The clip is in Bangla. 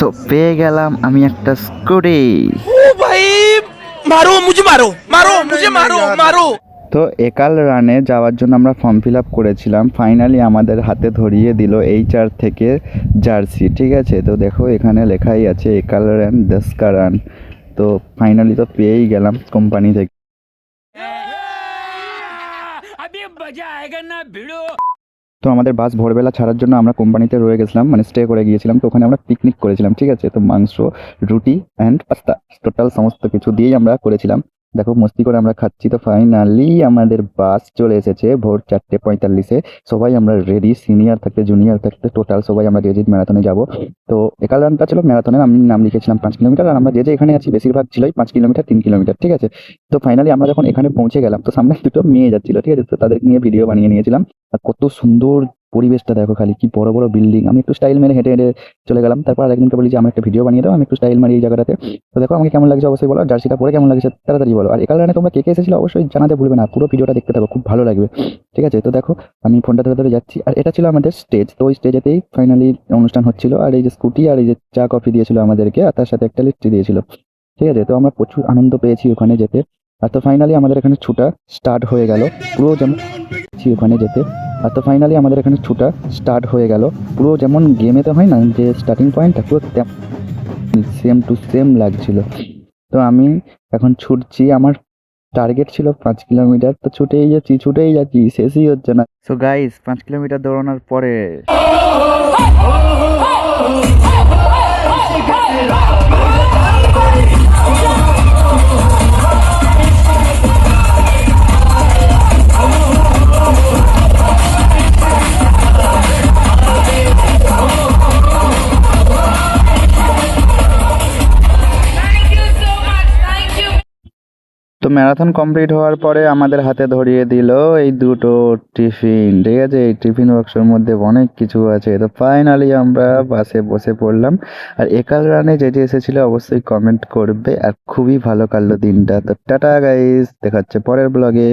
সো পেয়ে গেলাম আমি একটা স্কুটি। ও ভাই মারো মুঝে মারো মারো মুঝে মারো মারো। তো একাল রানে যাওয়ার জন্য আমরা ফর্ম ফিল আপ করেছিলাম। ফাইনালি আমাদের হাতে ধরিয়ে দিল এইচ আর থেকে জার্সি ঠিক আছে? তো দেখো এখানে লেখাই আছে একাল রান দশকা রান তো ফাইনালি তো পেয়েই গেলাম কোম্পানি থেকে। তো আমাদের বাস ভোরবেলা ছাড়ার জন্য আমরা কোম্পানিতে রয়ে গেছিলাম মানে স্টে করে গিয়েছিলাম। তো ওখানে আমরা পিকনিক করেছিলাম, ঠিক আছে? তো মাংস, রুটি অ্যান্ড পাস্তা টোটাল সমস্ত কিছু দিয়েই আমরা করেছিলাম। দেখো, মস্তি করে আমরা খাচ্ছি তো ফাইনালি আমাদের বাস চলে এসেছে, ভোর চারটে পঁয়তাল্লিশে। সবাই আমরা রেডি সিনিয়র থাকতে জুনিয়র থাকতে টোটাল সবাই আমরা রেডি ম্যারাথনে যাব। তো একাল রানটা ছিল ম্যারাথনের আমি নাম লিখেছিলাম পাঁচ কিলোমিটার, আর আমরা যে যে এখানে আছি, বেশিরভাগ ছিলই পাঁচ কিলোমিটার, তিন কিলোমিটার, ঠিক আছে? তো ফাইনালি আমরা যখন এখানে পৌঁছে গেলাম, তো সামনে দুটো মেয়ে যাচ্ছিল, ঠিক আছে? তো তাদেরকে নিয়ে ভিডিও বানিয়ে নিয়েছিলাম। আর কত সুন্দর পরিবেশটা দেখো খালি কি বড় বড় বিল্ডিং আমি একটু স্টাইল মেরে হেঁটে হেঁটে চলে গেলাম। তারপর আরেকদিনকে বলি যে আমার একটা ভিডিও বানিয়ে দাও। আমি একটু স্টাইল মারি এই জায়গাটাতে। তো দেখো, আমাকে কেমন লাগছে অবশ্যই বলো। জার্সিটা পরে কেমন লাগছে তাড়াতাড়ি বলো। আর একাল রানে তোমরা কে কে এসেছিলে অবশ্যই জানাতে ভুলবে না। পুরো ভিডিওটা দেখতে থাকো, খুব ভালো লাগবে। ঠিক আছে? তো দেখো, আমি ফোনটা ধরে ধরে যাচ্ছি। আর এটা ছিল আমাদের স্টেজ তো ওই স্টেজেতেই ফাইনালি অনুষ্ঠান হচ্ছিল। আর এই যে স্কুটি আর এই যে চা কফি দিয়েছিল আমাদেরকে, আর তার সাথে একটা লিস্টি দিয়েছিল। ঠিক আছে? তো আমরা প্রচুর আনন্দ পেয়েছি ওখানে যেতে। আর তো ফাইনালি আমাদের এখানে ছুটা স্টার্ট হয়ে গেল। পুরো যেমন ওখানে যেতে। আর তো ফাইনালি আমাদের এখানে ছুটা স্টার্ট হয়ে গেল। পুরো যেমন গেমেতে হয় না যে স্টার্টিং পয়েন্টটা পুরো সেম টু সেম লাগছিল। তো আমি এখন ছুটছি আমার টার্গেট ছিল পাঁচ কিলোমিটার তো ছুটেই যাচ্ছি ছুটেই যাচ্ছি শেষই হচ্ছে না। সো গাইস পাঁচ কিলোমিটার দৌড়ানোর পরে তো ম্যারাথন কমপ্লিট হওয়ার পরে আমাদের হাতে ধরিয়ে দিল এই দুটো টিফিন ঠিক আছে? এই টিফিন বক্সের মধ্যে অনেক কিছু আছে। তো ফাইনালি আমরা বাসে বসে পড়লাম। আর একাল রানে যে যে এসেছিল অবশ্যই কমেন্ট করবে। আর খুবই ভালো কাটলো দিনটা। তো টাটা গাইস দেখাচ্ছে পরের ব্লগে